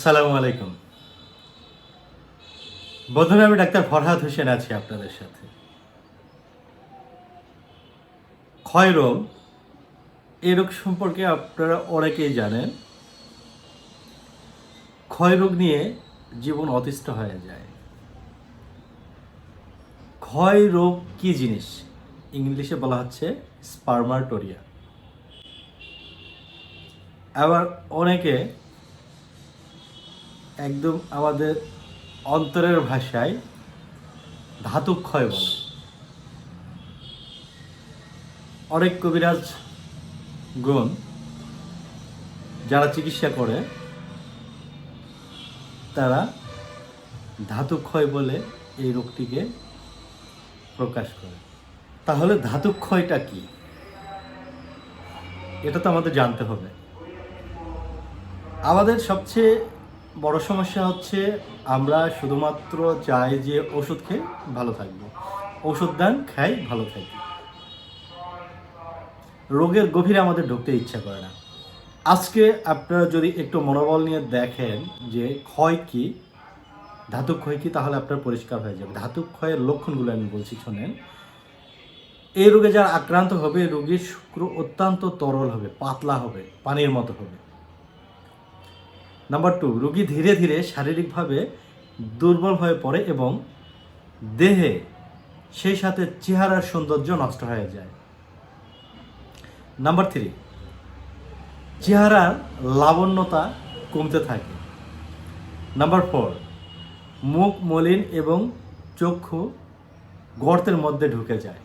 আসসালামু আলাইকুম। বন্ধুরা, আমি ডাক্তার ফরহাদ হোসেন আছি আপনাদের সাথে। ক্ষয় রোগ, এই রোগ সম্পর্কে আপনারা অনেকেই জানেন। ক্ষয় রোগ নিয়ে জীবন অতিষ্ঠ হয়ে যায়। ক্ষয় রোগ কি জিনিস? ইংলিশে বলা হচ্ছে স্পার্মাটোরিয়া আবার অনেকে একদম আমাদের অন্তরের ভাষায় ধাতু ক্ষয় বলে। অনেক কবিরাজ গুণ যারা চিকিৎসা করে, তারা ধাতু ক্ষয় বলে এই রোগটিকে প্রকাশ করে। তাহলে ধাতু ক্ষয়টা কি? এটা তো আমাদের জানতে হবে। আমাদের সবচেয়ে বড় সমস্যা হচ্ছে আমরা শুধুমাত্র চাই যে ওষুধ খেয়ে ভালো থাকব। ওষুধ দান খাই, ভালো থাকি। রোগের গভীরে আমাদের ঢুকতে ইচ্ছা করে না। আজকে আপনারা যদি একটু মনোবল নিয়ে দেখেন যে ক্ষয় কি, ধাতু ক্ষয় কি, তাহলে আপনার পরিষ্কার হয়ে যাবে। ধাতু ক্ষয়ের লক্ষণগুলো আমি বলছি, শোনেন। এই রোগে যারা আক্রান্ত হবে রোগীর শুক্র অত্যন্ত তরল হবে, পাতলা হবে, পানির মতো হবে। নাম্বার টু রুগী ধীরে ধীরে শারীরিকভাবে দুর্বল হয়ে পড়ে এবং দেহে সেই সাথে চেহারার সৌন্দর্য নষ্ট হয়ে যায়। নাম্বার থ্রি চেহারার লাবণ্যতা কমতে থাকে। নাম্বার ফোর মুখ মলিন এবং চক্ষু গর্তের মধ্যে ঢুকে যায়।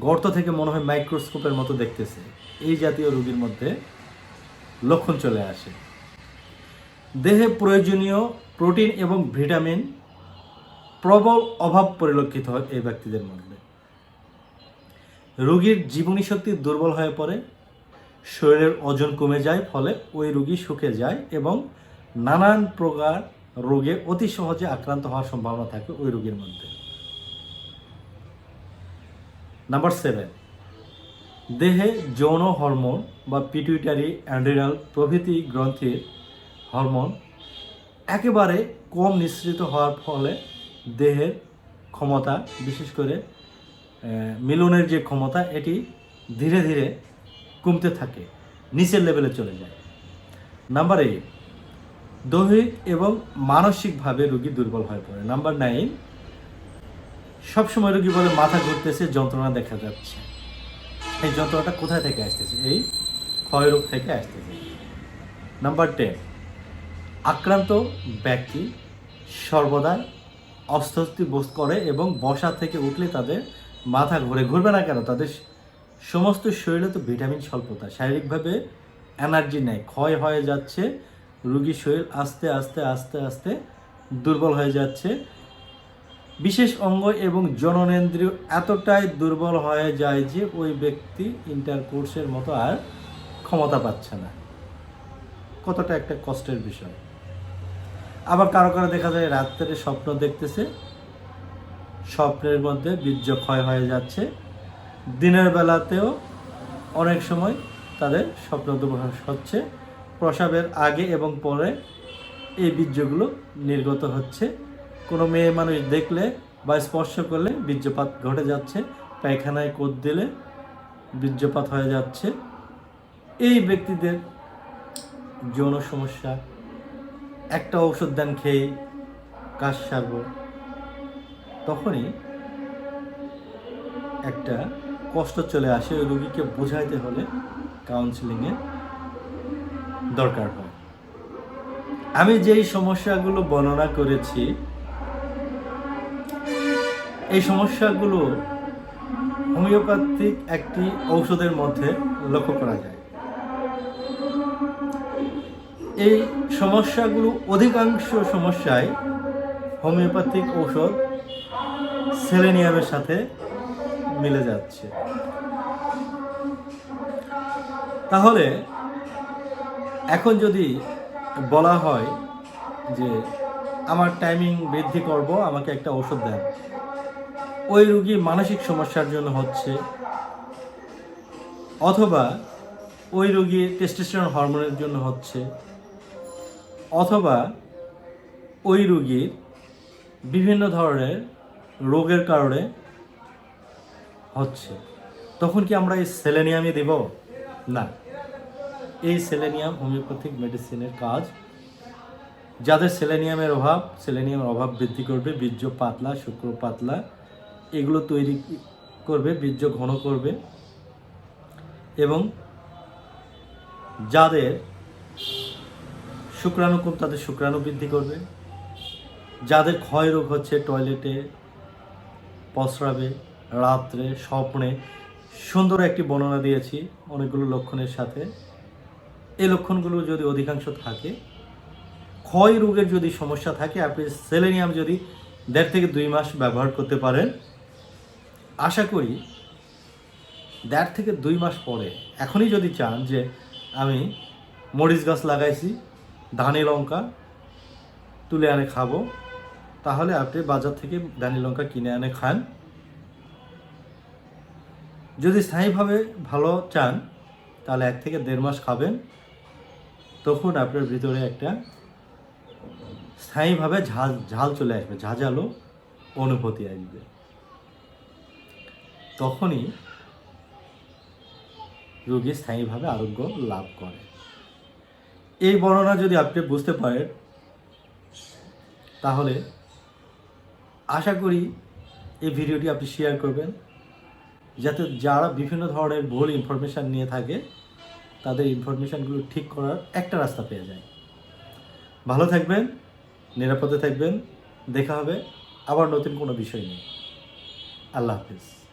গর্ত থেকে মনে হয় মাইক্রোস্কোপের মতো দেখতেছে। এই জাতীয় রোগীর মধ্যে লক্ষণ চলে আসে। দেহে প্রয়োজনীয় প্রোটিন এবং ভিটামিন প্রবল অভাব পরিলক্ষিত হয় এই ব্যক্তিদের মধ্যে। রোগীর জীবনী শক্তি দুর্বল হয়ে পড়ে, শরীরের ওজন কমে যায়, ফলে ওই রোগী শুকে যায় এবং নানান প্রকার রোগে অতি সহজে আক্রান্ত হওয়ার সম্ভাবনা থাকে ওই রোগীর মধ্যে। নাম্বার সেভেন, দেহে যৌন হরমোন বা পিটুইটারি অ্যান্ড্রিনাল প্রভৃতি গ্রন্থির হরমোন একেবারে কম নিঃসৃত হওয়ার ফলে দেহের ক্ষমতা, বিশেষ করে মিলনের যে ক্ষমতা, এটি ধীরে ধীরে কমতে থাকে, নিচের লেভেলে চলে যায়। নাম্বার এইট দৈহিক এবং মানসিকভাবে রোগী দুর্বল হয়ে পড়ে। নাম্বার নাইন, সবসময় রোগী বলে মাথা ঘুরতেছে, যন্ত্রণা দেখা যাচ্ছে। এই যন্ত্রণাটা কোথায় থেকে আসতেছে? এই ক্ষয় রোগ থেকে আসতেছে। নাম্বার টেন আক্রান্ত ব্যক্তি সর্বদা অস্বস্তি বোধ করে এবং বসা থেকে উঠলে তাদের মাথা ঘুরে ঘুরবে না কেন? তাদের সমস্ত শরীরে তো ভিটামিন স্বল্পতা। শারীরিকভাবে এনার্জি নেয় ক্ষয় হয়ে যাচ্ছে, রুগীর শরীর আস্তে আস্তে আস্তে আস্তে দুর্বল হয়ে যাচ্ছে। বিশেষ অঙ্গ এবং জননেন্দ্রিয় এতটাই দুর্বল হয়ে যায় যে ওই ব্যক্তি ইন্টারকোর্সের মতো আর ক্ষমতা পাচ্ছে না। কতটা একটা কষ্টের বিষয়। আবার কারও কারও দেখা যায় রাত্রে স্বপ্ন দেখতেছে, স্বপ্নের মধ্যে বীর্য ক্ষয় হয়ে যাচ্ছে। দিনের বেলাতেও অনেক সময় তাদের স্বপ্ন দুর্বাস হচ্ছে। প্রসাবের আগে এবং পরে এই বীর্যগুলো নির্গত হচ্ছে। কোনো মেয়ে মানুষ দেখলে বা স্পর্শ করলে বীর্যপাত ঘটে যাচ্ছে, পায়খানায় কোদ দিলে বীর্যপাত হয়ে যাচ্ছে। এই ব্যক্তিদের যৌন সমস্যা একটা ঔষধ দেন, খেয়ে কাজ সারব। তখনই একটা কষ্ট চলে আসে, ওই রুগীকে বোঝাইতে হলে কাউন্সিলিংয়ে দরকার হয়। আমি যেই সমস্যাগুলো বর্ণনা করেছি, এই সমস্যাগুলো হোমিওপ্যাথিক একটি ঔষধের মধ্যে লক্ষ্য করা যায়। এই সমস্যাগুলো অধিকাংশ সমস্যায় হোমিওপ্যাথিক ঔষধ সেলেনিয়ামের সাথে মিলে যাচ্ছে। তাহলে এখন যদি বলা হয় যে আমার টাইমিং বৃদ্ধি করব, আমাকে একটা ওষুধ দেন, ওই রুগী মানসিক সমস্যার জন্য হচ্ছে, অথবা ওই রোগী টেস্টোস্টেরন হরমোনের জন্য হচ্ছে অথবা ওই রুগীর বিভিন্ন ধরনের রোগের কারণে হচ্ছে। তখন কি আমরা এই সেলেনিয়ামই দেব? না। এই সেলেনিয়াম হোমিওপ্যাথিক মেডিসিনের কাজ। যাদের সেলেনিয়ামের অভাব সেলেনিয়ামের অভাব বৃদ্ধি করবে, বীর্য পাতলা, শুক্র পাতলা, এগুলো তৈরি করবে, বীর্য ঘন করবে এবং যাদের শুক্রাণু কম তাদের শুক্রাণু বৃদ্ধি করবে। যাদের ক্ষয় রোগ হচ্ছে টয়লেটে প্রস্রাবে রাত্রে, স্বপ্নে। সুন্দর একটি বর্ণনা দিয়েছি অনেকগুলো লক্ষণের সাথে। এই লক্ষণগুলো যদি অধিকাংশ থাকে, ক্ষয় রোগের যদি সমস্যা থাকে, আপনি সেলেনিয়াম যদি দেড় থেকে দুই মাস ব্যবহার করতে পারেন। আশা করি দেড় থেকে দুই মাস পরে, এখনই যদি চান যে আমি মরিচ গাছ লাগাইছি ধানে লঙ্কা তুলে আনে খাব। তাহলে আপনি বাজার থেকে ধানি লঙ্কা কিনে আনে খান। যদি স্থায়ীভাবে ভালো চান, তাহলে এক থেকে দেড় মাস খাবেন। তখন আপনার ভিতরে একটা স্থায়ীভাবে ঝাল ঝাল চলে আসবে, ঝাঁঝালো অনুভূতি আসবে। তখনই রোগী স্থায়ীভাবে আরোগ্য লাভ করে। এই বর্ণনা যদি আপনি বুঝতে পারেন, তাহলে আশা করি এই ভিডিওটি আপনি শেয়ার করবেন। যাতে যারা বিভিন্ন ধরনের ভুল ইনফরমেশান নিয়ে থাকে, তাদের ইনফরমেশানগুলো ঠিক করার একটা রাস্তা পেয়ে যায়। ভালো থাকবেন, নিরাপদে থাকবেন, দেখা হবে আবার নতুন কোনো বিষয় নিয়ে। আল্লাহ হাফিজ।